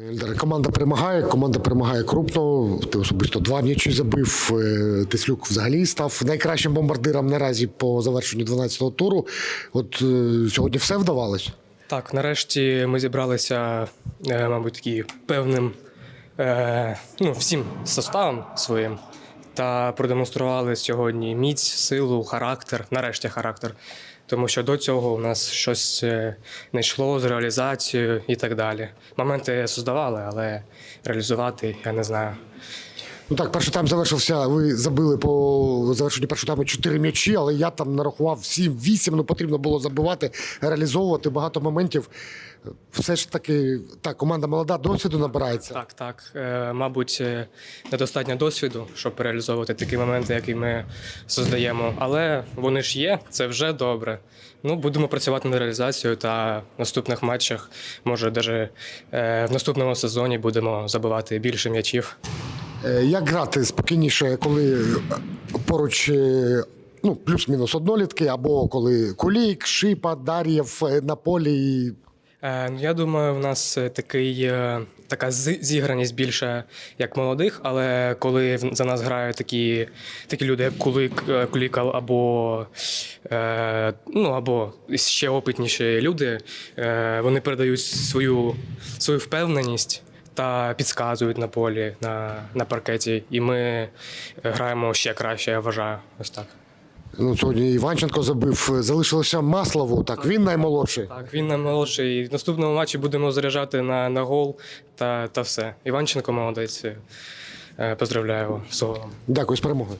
Ельдар, Команда перемагає, команда перемагає крупно. Ти особисто два м'ячі забив. Е, Тислюк взагалі став найкращим бомбардиром наразі по завершенню 12-го туру. От е, сьогодні все вдавалось. Так, нарешті ми зібралися, е, мабуть, такі певним ну, всім составом своїм та продемонстрували сьогодні міць, силу, характер, нарешті характер. Тому що до цього у нас щось е, не йшло з реалізацією і так далі. Моменти создавали, але реалізувати я не знаю. Ну так, перший тайм завершився. Ви забили по завершенню першого тайму 4 м'ячі, але я там нарахував 7-8. Ну потрібно було забивати, реалізовувати багато моментів. Все ж таки, так, команда молода, досвіду набирається. Так, так. Е, мабуть, е, недостатньо досвіду, щоб реалізовувати такі моменти, які ми создаємо. Але вони ж є, це вже добре. Ну, будемо працювати над реалізацією та в наступних матчах, може, навіть е, в наступному сезоні будемо забивати більше м'ячів. Е, Як грати спокійніше, коли поруч е, ну, плюс-мінус однолітки, або коли Кулік, Шипа, Дар'єв е, на полі. ну, я думаю, в нас такий, така зіграність більше як молодих, але коли за нас грають такі, такі люди, як Кулик, Кулікал або, ну, або ще опитніші люди, вони передають свою, свою впевненість. Та підказують на полі на, на паркеті, і ми е, граємо ще краще, я вважаю. Ось так. Ну, сьогодні Іванченко забив, залишилося Маслову. Так, він наймолодший. Так, він наймолодший. І В наступному матчі будемо заряджати на, на гол та, та все. Іванченко молодець. Е, Поздравляю його з голом. Дякую з перемогою.